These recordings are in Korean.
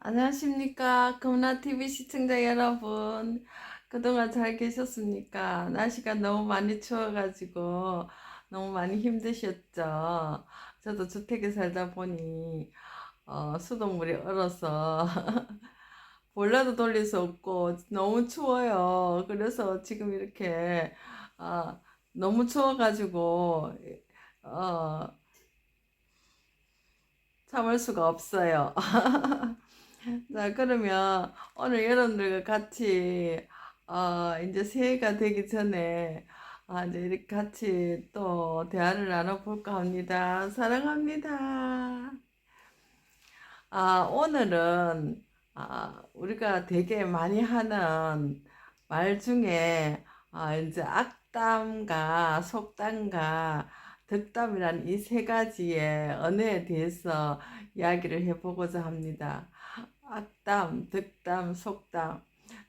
안녕하십니까. 금나TV 시청자 여러분. 그동안 잘 계셨습니까? 날씨가 너무 많이 추워가지고 너무 많이 힘드셨죠? 저도 주택에 살다 보니 어, 수돗물이 얼어서 보일러도 돌릴 수 없고 너무 추워요. 그래서 지금 이렇게 아, 너무 추워가지고 어, 참을 수가 없어요. 자, 그러면 오늘 여러분들과 같이 어, 이제 새해가 되기 전에 아, 이제 이렇게 같이 또 대화를 나눠볼까 합니다. 사랑합니다. 아, 오늘은 아, 우리가 되게 많이 하는 말 중에 아, 이제 악담과 속담과 덕담이란 이 세 가지의 언어에 대해서 이야기를 해보고자 합니다. 악담, 덕담, 속담.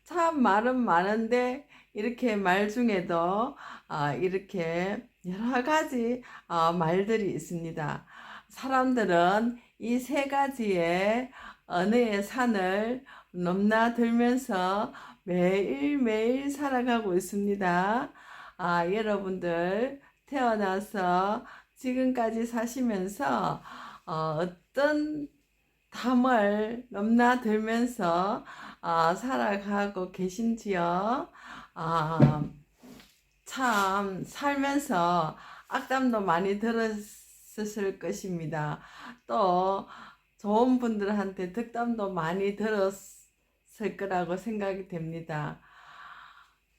참 말은 많은데 이렇게 말 중에도 아, 이렇게 여러 가지 아, 말들이 있습니다. 사람들은 이 세 가지의 언어의 산을 넘나들면서 매일매일 살아가고 있습니다. 아, 여러분들 태어나서 지금까지 사시면서 어, 떤 담을 넘나들면서 어, 살아가고 계신지요? 아, 참 살면서 악담도 많이 들었을 것입니다. 또 좋은 분들한테 덕담도 많이 들었을 거라고 생각이 됩니다.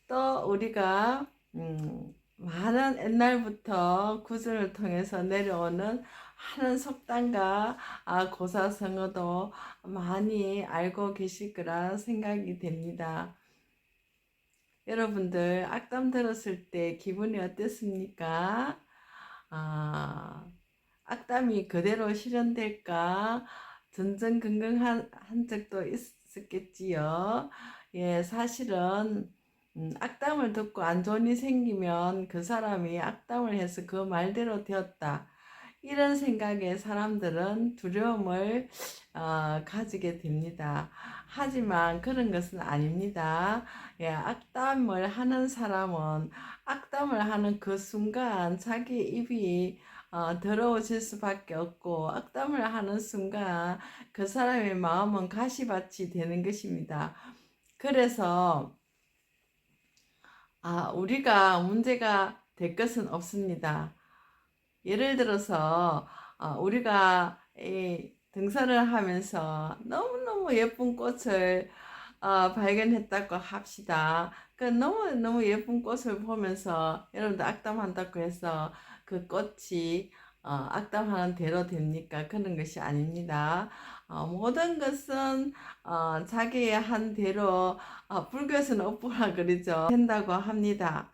또 우리가 음, 많은 옛날부터 구전을 통해서 내려오는 하는 속담과 아, 고사성어도 많이 알고 계실 거라 생각이 됩니다. 여러분들 악담 들었을 때 기분이 어땠습니까? 아, 악담이 그대로 실현될까? 전전긍긍한 한 적도 있었겠지요. 예, 사실은 음, 악담을 듣고 안 좋은 일이 생기면 그 사람이 악담을 해서 그 말대로 되었다. 이런 생각에 사람들은 두려움을 어, 가지게 됩니다. 하지만 그런 것은 아닙니다. 예, 악담을 하는 사람은 악담을 하는 그 순간 자기 입이 어, 더러워질 수밖에 없고 악담을 하는 순간 그 사람의 마음은 가시밭이 되는 것입니다. 그래서 아, 우리가 문제가 될 것은 없습니다. 예를 들어서 어, 우리가 이 등산을 하면서 너무너무 예쁜 꽃을 어, 발견했다고 합시다. 그 너무너무 예쁜 꽃을 보면서 여러분들 악담한다고 해서 그 꽃이 어, 악담하는 대로 됩니까? 그런 것이 아닙니다. 어, 모든 것은 어, 자기의 한 대로 어, 불교에서는 업보라 그러죠. 된다고 합니다.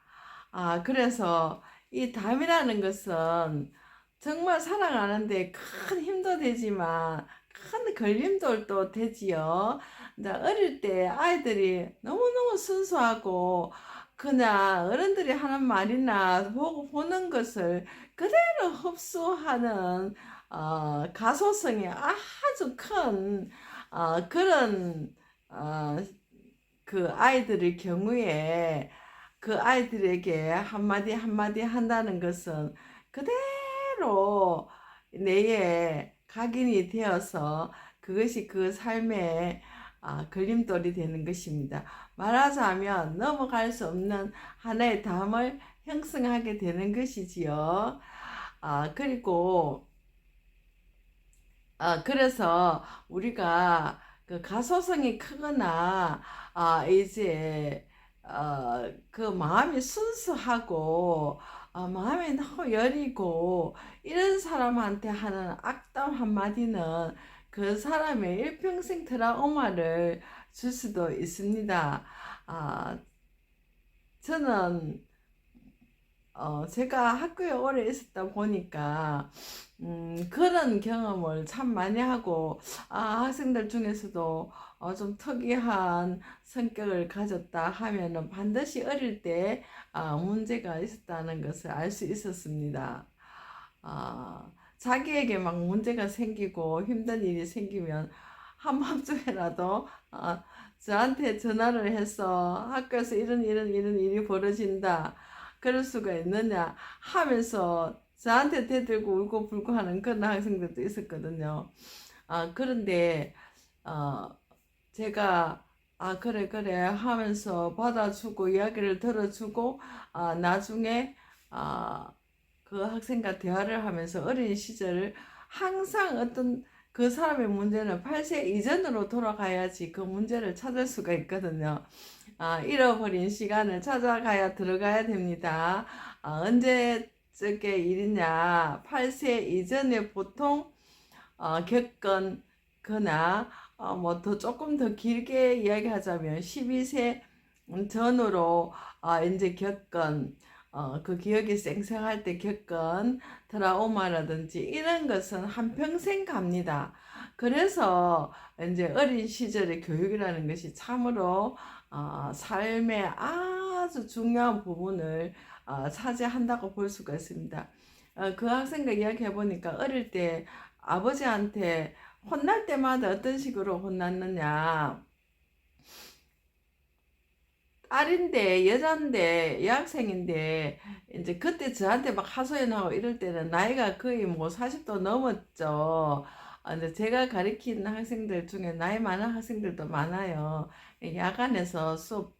아, 그래서 이 담이라는 것은 정말 살아가는데 큰 힘도 되지만 큰 걸림돌도 되지요. 이제 어릴 때 아이들이 너무너무 순수하고 그냥 어른들이 하는 말이나 보고 보는 것을 그대로 흡수하는 어, 가소성이 아주 큰 어, 그런 어, 그 아이들의 경우에 그 아이들에게 한마디 한마디 한다는 것은 그대로 내에 각인이 되어서 그것이 그 삶의 아, 걸림돌이 되는 것입니다. 말하자면 넘어갈 수 없는 하나의 담을 형성하게 되는 것이지요. 아, 그리고 아, 그래서 우리가 그 가소성이 크거나 아, 이제 어, 그 마음이 순수하고 어, 마음이 너무 여리고 이런 사람한테 하는 악담 한마디는 그 사람의 일평생 트라우마를 줄 수도 있습니다. 아, 저는 어, 제가 학교에 오래 있었다 보니까 음, 그런 경험을 참 많이 하고 아, 학생들 중에서도 어, 좀 특이한 성격을 가졌다 하면은 반드시 어릴 때 아, 문제가 있었다는 것을 알 수 있었습니다. 아, 자기에게 막 문제가 생기고 힘든 일이 생기면 한밤중에라도 어, 저한테 전화를 해서 학교에서 이런 이런 이런 일이 벌어진다. 그럴 수가 있느냐 하면서 저한테 대들고 울고 불고 하는 그런 학생들도 있었거든요. 아, 그런데 어, 제가 아, 그래, 그래 하면서 받아주고 이야기를 들어주고 아, 나중에 아, 그 학생과 대화를 하면서 어린 시절을 항상 어떤 그 사람의 문제는 8세 이전으로 돌아가야지 그 문제를 찾을 수가 있거든요. 아, 잃어버린 시간을 찾아가야 들어가야 됩니다. 아, 언제적의 일이냐? 8세 이전에 보통 어, 겪은 거나 어, 뭐더 조금 더 길게 이야기하자면 12세 전으로 어, 이제 겪은 어, 그 기억이 생생할 때 겪은 트라우마라든지 이런 것은 한평생 갑니다. 그래서 이제 어린 시절의 교육이라는 것이 참으로 어, 삶의 아주 중요한 부분을 어, 차지한다고 볼 수가 있습니다. 어, 그 학생과 이야기해 보니까 어릴 때 아버지한테 혼날 때마다 어떤 식으로 혼났느냐. 딸인데 여잔데 여학생인데 이제 그때 저한테 막 하소연하고 이럴 때는 나이가 거의 뭐 40도 넘었죠. 아, 근데 제가 가르치는 학생들 중에 나이 많은 학생들도 많아요. 야간에서 수업,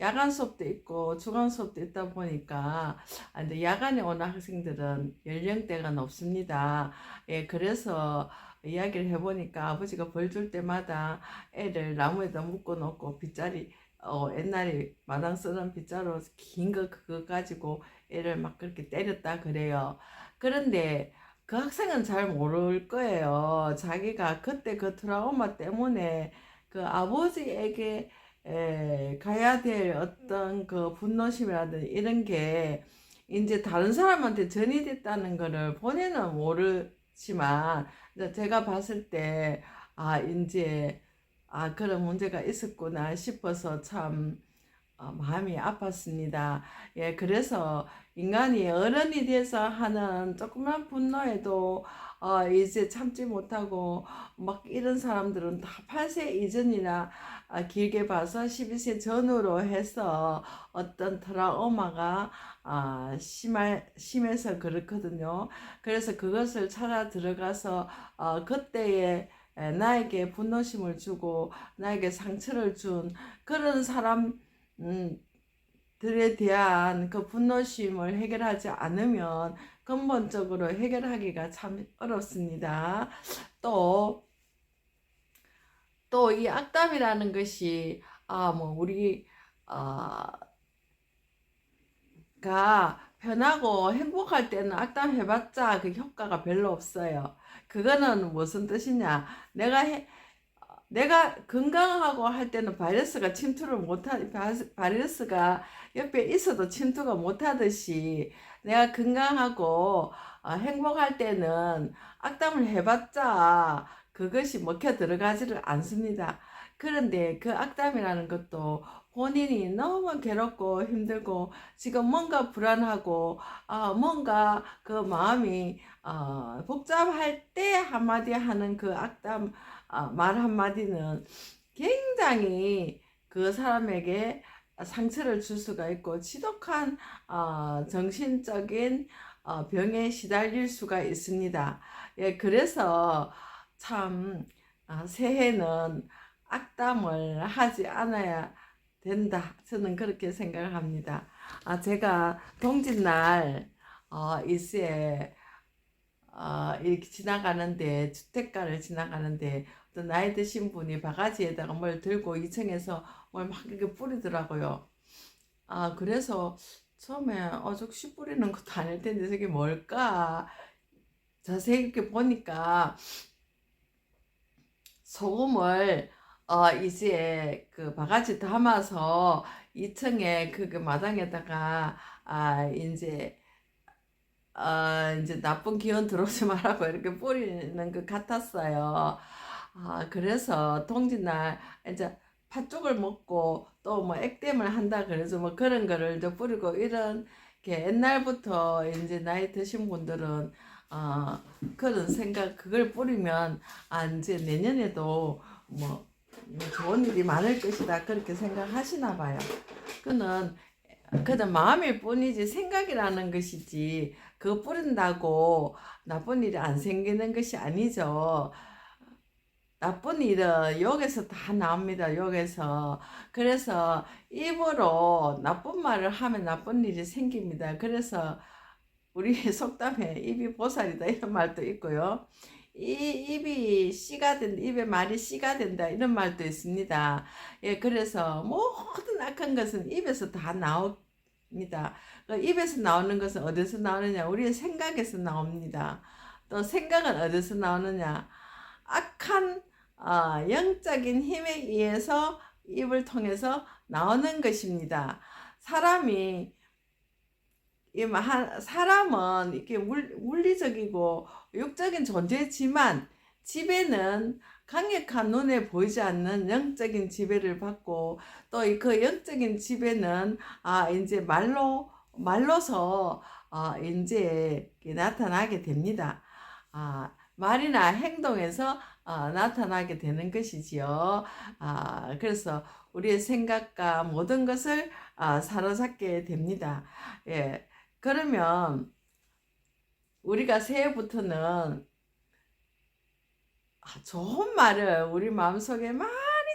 야간 수업도 있고 주간 수업도 있다 보니까 아, 근데 야간에 오는 학생들은 연령대가 높습니다. 예, 그래서 이야기를 해보니까 아버지가 벌 줄 때마다 애를 나무에다 묶어 놓고 빗자리 어, 옛날에 마당 쓰는 빗자루 긴 거 그거 가지고 애를 막 그렇게 때렸다 그래요. 그런데 그 학생은 잘 모를 거예요. 자기가 그때 그 트라우마 때문에 그 아버지에게 에, 가야 될 어떤 그 분노심이라든지 이런 게 이제 다른 사람한테 전이 됐다는 거를 본인은 모르 지만 제가 봤을 때 아, 이제 아, 그런 문제가 있었구나 싶어서 참 어, 마음이 아팠습니다. 예, 그래서 인간이 어른이 돼서 하는 조그만 분노에도 어, 이제 참지 못하고 막 이런 사람들은 다 8세 이전이나 아, 길게 봐서 12세 전후로 해서 어떤 트라우마가 아, 심할, 심해서 그렇거든요. 그래서 그것을 찾아 들어가서 어, 그때의 에, 나에게 분노심을 주고 나에게 상처를 준 그런 사람 음, 들에 대한 그 분노심을 해결하지 않으면 근본적으로 해결하기가 참 어렵습니다. 또, 또 이 악담이라는 것이, 아, 뭐, 우리, 아, 가 편하고 행복할 때는 악담 해봤자 그 효과가 별로 없어요. 그거는 무슨 뜻이냐? 내가 해, 내가 건강하고 할 때는 바이러스가 침투를 못하, 바이러스가 옆에 있어도 침투가 못하듯이 내가 건강하고 어, 행복할 때는 악담을 해봤자 그것이 먹혀 들어가지를 않습니다. 그런데 그 악담이라는 것도 본인이 너무 괴롭고 힘들고 지금 뭔가 불안하고 아 뭔가 그 마음이 어, 복잡할 때 한마디 하는 그 악담 어, 말 한마디는 굉장히 그 사람에게 상처를 줄 수가 있고 지독한 어, 정신적인 어, 병에 시달릴 수가 있습니다. 예, 그래서 참 아, 새해는 악담을 하지 않아야 된다. 저는 그렇게 생각을 합니다. 아, 제가 동짓날 어, 일시에 어, 이렇게 지나가는데 주택가를 지나가는데 어떤 나이 드신 분이 바가지에다가 뭘 들고 2층에서 뭘 막 이렇게 뿌리더라고요. 아, 그래서 처음에 어 저 씨 뿌리는 것도 아닐 텐데 저게 뭘까? 자세히 이렇게 보니까 소금을 어 이제 그 바가지 담아서 2층에 그, 그 마당에다가 아 이제 어 이제 나쁜 기운 들어오지 말라고 이렇게 뿌리는 것 같았어요. 아 그래서 동짓날 이제 팥죽을 먹고 또 뭐 액땜을 한다 그래서 뭐 그런 거를 이제 뿌리고 이런 게 옛날부터 이제 나이 드신 분들은 어 그런 생각 그걸 뿌리면 아 이제 내년에도 뭐, 뭐 좋은 일이 많을 것이다 그렇게 생각하시나 봐요. 그는 그저 마음일 뿐이지 생각이라는 것이지 그거 뿌린다고 나쁜 일이 안 생기는 것이 아니죠. 나쁜 일은 욕에서 다 나옵니다. 욕에서. 그래서 입으로 나쁜 말을 하면 나쁜 일이 생깁니다. 그래서 우리 속담에 입이 보살이다 이런 말도 있고요. 이 입이 씨가 된다, 입에 말이 씨가 된다 이런 말도 있습니다. 예, 그래서 모든 악한 것은 입에서 다 나옵니다. 그 입에서 나오는 것은 어디서 나오느냐? 우리의 생각에서 나옵니다. 또 생각은 어디서 나오느냐? 악한 어, 영적인 힘에 의해서 입을 통해서 나오는 것입니다. 사람이 이 마- 한- 사람은 이렇게 물, 물리적이고 육적인 존재지만 집에는 강력한 눈에 보이지 않는 영적인 지배를 받고 또 그 영적인 지배는 아 이제 말로 말로서 어, 이제 이렇게 나타나게 됩니다. 아 말이나 행동에서 어, 나타나게 되는 것이지요. 아 그래서 우리의 생각과 모든 것을 아, 사로잡게 됩니다. 예. 그러면 우리가 새해부터는 아, 좋은 말을 우리 마음속에 많이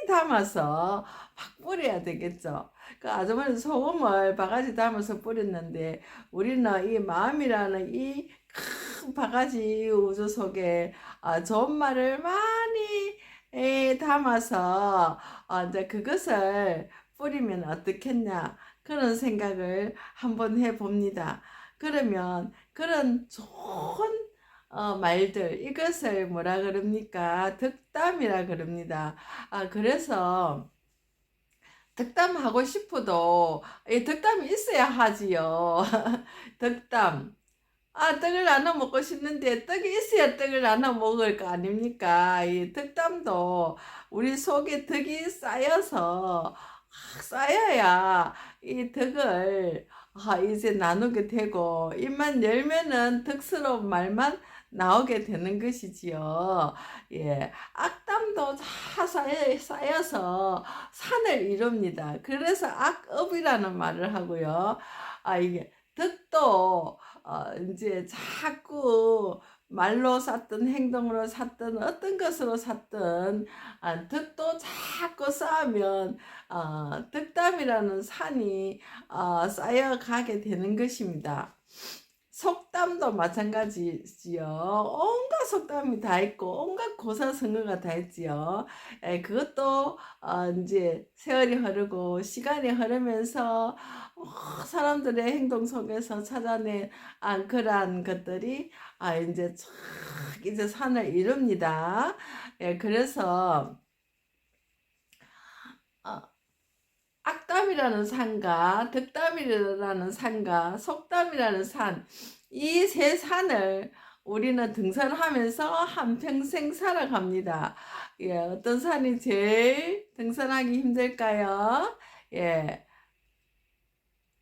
담아서 막 뿌려야 되겠죠. 그 아주머니 소금을 바가지 담아서 뿌렸는데 우리는 이 마음이라는 이 큰 바가지 우주 속에 아, 좋은 말을 많이 에, 담아서 어, 이제 그것을 뿌리면 어떻겠냐 그런 생각을 한번 해봅니다. 그러면 그런 좋은 어, 말들 이것을 뭐라 그럽니까? 덕담이라 그럽니다. 아 그래서 덕담하고 싶어도 이 덕담이 있어야 하지요. 덕담. 아, 떡을 나눠 먹고 싶는데 떡이 있어야 떡을 나눠 먹을 거 아닙니까? 이 덕담도 우리 속에 덕이 쌓여서 아, 쌓여야 이 덕을 아, 이제 나누게 되고 입만 열면은 덕스러운 말만 나오게 되는 것이지요. 예, 악담도 다 쌓여, 쌓여서 산을 이룹니다. 그래서 악업이라는 말을 하고요. 아, 이게 덕도 어, 이제 자꾸 말로 샀든 행동으로 샀든 어떤 것으로 샀든 아, 덕도 자꾸 쌓으면 어, 덕담이라는 산이 어, 쌓여가게 되는 것입니다. 속담도 마찬가지지요. 온갖 속담이 다 있고 온갖 고사성어가 다 있지요. 에, 그것도 어, 이제 세월이 흐르고 시간이 흐르면서 어, 사람들의 행동 속에서 찾아낸 아, 그러한 것들이 아, 이제 쫙 이제 산을 이룹니다. 예, 그래서 어, 악담이라는 산과 덕담이라는 산과 속담이라는 산, 이 세 산을 우리는 등산하면서 한평생 살아갑니다. 예, 어떤 산이 제일 등산하기 힘들까요? 예,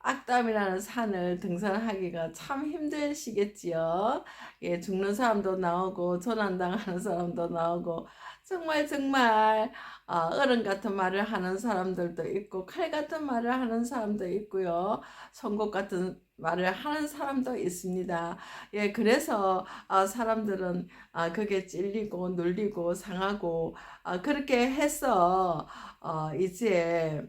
악담이라는 산을 등산하기가 참 힘드시겠지요. 예, 죽는 사람도 나오고, 조난당하는 사람도 나오고, 정말 정말 어, 어른 같은 말을 하는 사람들도 있고 칼 같은 말을 하는 사람도 있고요. 송곳 같은 말을 하는 사람도 있습니다. 예, 그래서 어, 사람들은 아, 그게 찔리고 눌리고 상하고 아, 그렇게 해서 어, 이제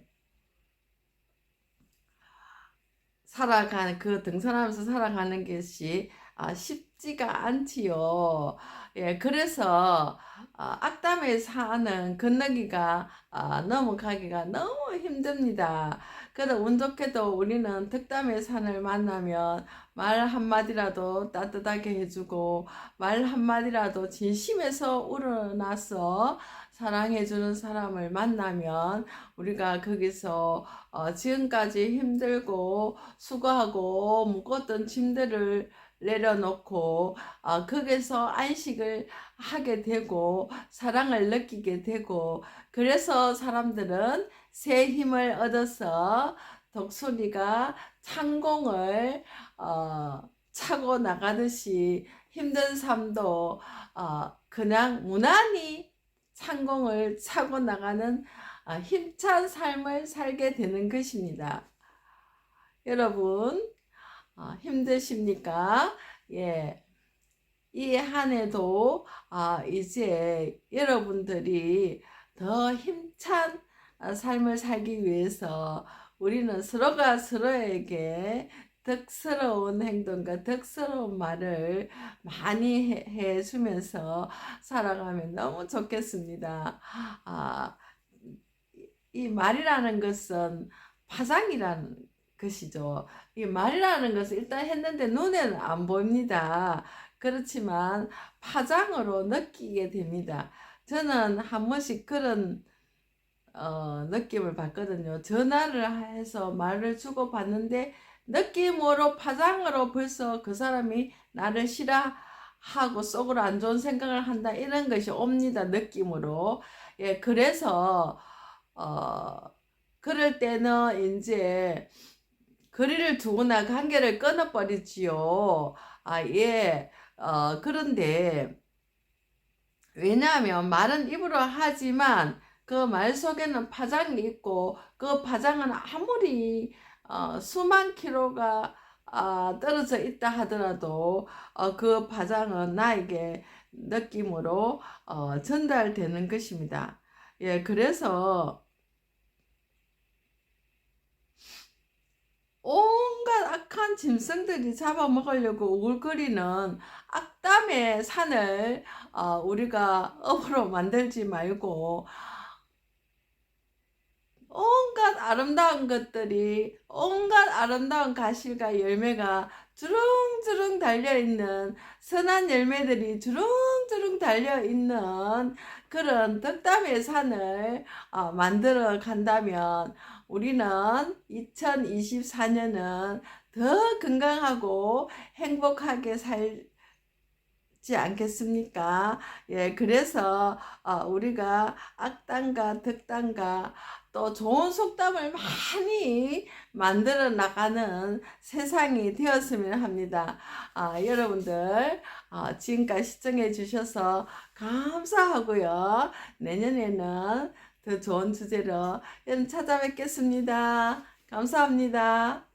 살아가는 그 등산하면서 살아가는 것이 아, 쉽지가 않지요. 예, 그래서 아, 악담의 산은 건너기가 아, 넘어가기가 너무 힘듭니다. 그래도 운 좋게도 우리는 덕담의 산을 만나면 말 한마디라도 따뜻하게 해주고 말 한마디라도 진심에서 우러나서 사랑해주는 사람을 만나면 우리가 거기서 어, 지금까지 힘들고 수고하고 무거웠던 짐들을 내려놓고 어, 거기서 안식을 하게 되고 사랑을 느끼게 되고 그래서 사람들은 새 힘을 얻어서 독수리가 창공을 어, 차고 나가듯이 힘든 삶도 어, 그냥 무난히 상공을 차고 나가는 아, 힘찬 삶을 살게 되는 것입니다. 여러분 아, 힘드십니까? 예. 이 한 해도 아, 이제 여러분들이 더 힘찬 아, 삶을 살기 위해서 우리는 서로가 서로에게 덕스러운 행동과 덕스러운 말을 많이 해, 해주면서 살아가면 너무 좋겠습니다. 아, 이 말이라는 것은 파장이라는 것이죠. 이 말이라는 것은 일단 했는데 눈에는 안 보입니다. 그렇지만 파장으로 느끼게 됩니다. 저는 한 번씩 그런 어, 느낌을 받거든요. 전화를 해서 말을 주고 받는데 느낌으로 파장으로 벌써 그 사람이 나를 싫어하고 속으로 안 좋은 생각을 한다 이런 것이 옵니다. 느낌으로. 예, 그래서 어, 그럴 때는 이제 거리를 두거나 관계를 끊어버리지요. 아, 예. 어, 그런데 왜냐하면 말은 입으로 하지만 그 말 속에는 파장이 있고 그 파장은 아무리 어, 수만 킬로가 아, 떨어져 있다 하더라도 어, 그 파장은 나에게 느낌으로 어, 전달되는 것입니다. 예, 그래서 온갖 악한 짐승들이 잡아먹으려고 우글거리는 악담의 산을 어, 우리가 업으로 만들지 말고 온갖 아름다운 것들이 온갖 아름다운 가실과 열매가 주렁주렁 달려있는 선한 열매들이 주렁주렁 달려있는 그런 덕담의 산을 어, 만들어 간다면 우리는 2024년은 더 건강하고 행복하게 살지 않겠습니까? 예, 그래서 어, 우리가 악담과 덕담과 또 좋은 속담을 많이 만들어 나가는 세상이 되었으면 합니다. 아, 여러분들 아, 지금까지 시청해 주셔서 감사하고요. 내년에는 더 좋은 주제로 찾아뵙겠습니다. 감사합니다.